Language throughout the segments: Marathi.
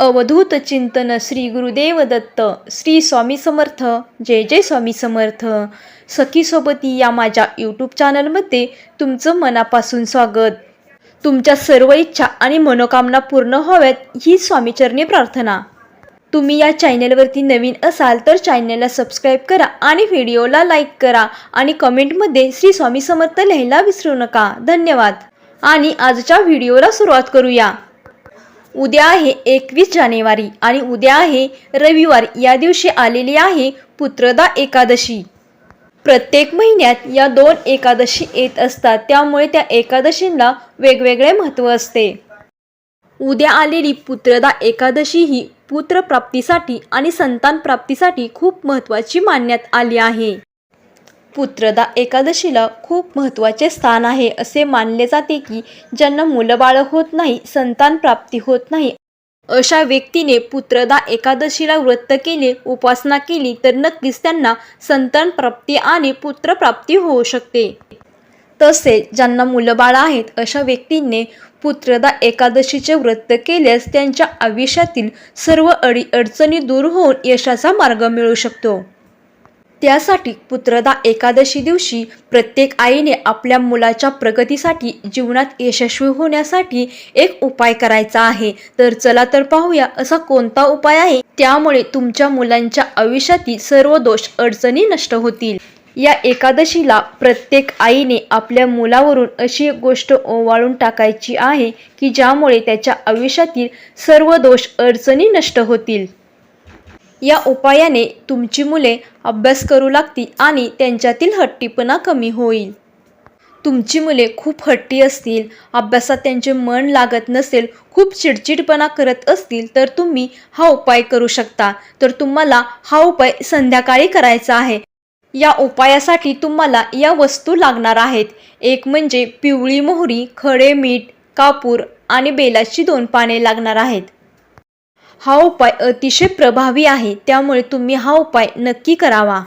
अवधूत चिंतन श्री गुरुदेव दत्त श्री स्वामी समर्थ जय जय स्वामी समर्थ. सखीसोबती या माझ्या यूट्यूब चॅनलमध्ये तुमचं मनापासून स्वागत. तुमच्या सर्व इच्छा आणि मनोकामना पूर्ण व्हाव्यात ही स्वामीचरणी प्रार्थना. तुम्ही या चॅनलवरती नवीन असाल तर चॅनलला सबस्क्राईब करा आणि व्हिडिओला लाईक करा आणि कमेंटमध्ये श्री स्वामी समर्थ लिहायला विसरू नका. धन्यवाद. आणि आजच्या व्हिडिओला सुरुवात करूया. उद्या आहे एकवीस जानेवारी आणि उद्या आहे रविवार या दिवशी आलेली आहे पुत्रदा एकादशी. प्रत्येक महिन्यात या दोन एकादशी येत असतात त्यामुळे त्या एकादशींना वेगवेगळे महत्त्व असते. उद्या आलेली पुत्रदा एकादशी ही पुत्रप्राप्तीसाठी आणि संतान प्राप्तीसाठी खूप महत्त्वाची मानण्यात आली आहे. पुत्रदा एकादशीला खूप महत्त्वाचे स्थान आहे असे मानले जाते की ज्यांना मुलंबाळं होत नाही संतान प्राप्ती होत नाही. अशा व्यक्तीने पुत्रदा एकादशीला व्रत केले उपासना केली तर नक्कीच त्यांना संतान प्राप्ती आणि पुत्रप्राप्ती होऊ शकते. तसेच ज्यांना मुलबाळ आहेत अशा व्यक्तींनी पुत्रदा एकादशीचे व्रत केल्यास त्यांच्या आयुष्यातील सर्व अडी अडचणी दूर होऊन यशाचा मार्ग मिळू शकतो. त्यासाठी पुत्रदा एकादशी दिवशी प्रत्येक आईने आपल्या मुलाच्या प्रगतीसाठी जीवनात यशस्वी होण्यासाठी एक उपाय करायचा आहे. तर चला तर पाहूया असा कोणता उपाय आहे? त्यामुळे तुमच्या मुलांच्या आयुष्यातील सर्व दोष अडचणी नष्ट होतील. या एकादशीला प्रत्येक आईने आपल्या मुलावरून अशी एक गोष्ट ओवाळून टाकायची आहे की ज्यामुळे त्याच्या आयुष्यातील सर्व दोष अडचणी नष्ट होतील. या उपायाने तुमची मुले अभ्यास करू लागतील आणि त्यांच्यातील हट्टीपणा कमी होईल. तुमची मुले खूप हट्टी असतील अभ्यासात त्यांचे मन लागत नसेल खूप चिडचिडपणा करत असतील तर तुम्ही हा उपाय करू शकता. तर तुम्हाला हा उपाय संध्याकाळी करायचा आहे. या उपायासाठी तुम्हाला या वस्तू लागणार आहेत. एक म्हणजे पिवळी मोहरी खडे मीठ कापूर आणि बेलाची दोन पाने लागणार आहेत. हा उपाय अतिशय प्रभावी आहे त्यामुळे तुम्ही हा उपाय नक्की करावा.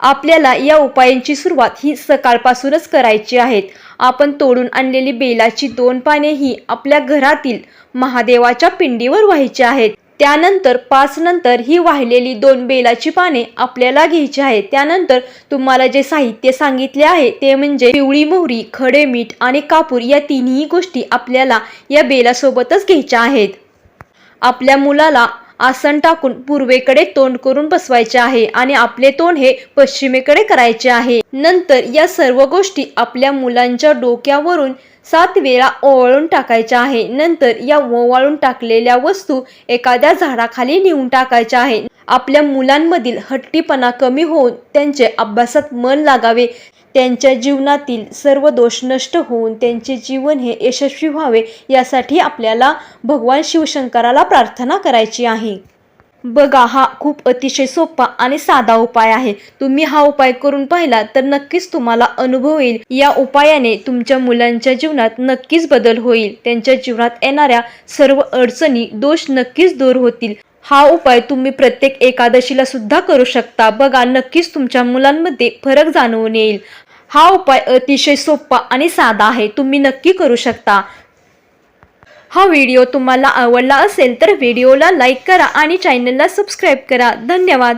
आपल्याला या उपायांची सुरुवात ही सकाळपासूनच करायची आहेत आपण तोडून आणलेली बेलाची दोन पाने ही आपल्या घरातील महादेवाच्या पिंडीवर व्हायची आहेत. त्यानंतर पाच नंतर ही वाहिलेली दोन बेलाची पाने आपल्याला घ्यायची आहेत. त्यानंतर तुम्हाला जे साहित्य सांगितले आहे ते म्हणजे पिवळी मोहरी खडे मीठ आणि कापूर या तिन्ही गोष्टी आपल्याला या बेलासोबतच घ्यायच्या आहेत. आपल्या मुलाला आसन टाकून पूर्वेकडे तोंड करून बसवायचे आहे आणि आपले तोंड हे पश्चिमेकडे करायचे आहे. नंतर या सर्व गोष्टी आपल्या मुलांच्या डोक्यावरून सात वेळा ओवाळून टाकायच्या आहे. नंतर या ओवाळून टाकलेल्या वस्तू एखाद्या झाडाखाली नेऊन टाकायच्या आहे. आपल्या मुलांमधील हट्टीपणा कमी होऊन त्यांचे अभ्यासात मन लागावे त्यांच्या जीवनातील सर्व दोष नष्ट होऊन त्यांचे जीवन हे यशस्वी व्हावे यासाठी आपल्याला भगवान शिवशंकराला प्रार्थना करायची आहे. बघा हा खूप अतिशय सोपा आणि साधा उपाय आहे. तुम्ही हा उपाय करून पाहिला तर नक्कीच तुम्हाला अनुभव येईल. या उपायाने तुमच्या मुलांच्या जीवनात नक्कीच बदल होईल. त्यांच्या जीवनात येणाऱ्या सर्व अडचणी दोष नक्कीच दूर होतील. हा उपाय तुम्ही प्रत्येक एकादशीला सुद्धा करू शकता. बघा नक्कीच तुमच्या मुलांमध्ये फरक जाणवून येईल. हा उपाय अतिशय सोपा आणि साधा आहे. तुम्ही नक्की करू शकता. हा व्हिडिओ तुम्हाला आवडला असेल तर व्हिडिओला लाईक करा आणि चॅनलला सबस्क्राईब करा. धन्यवाद.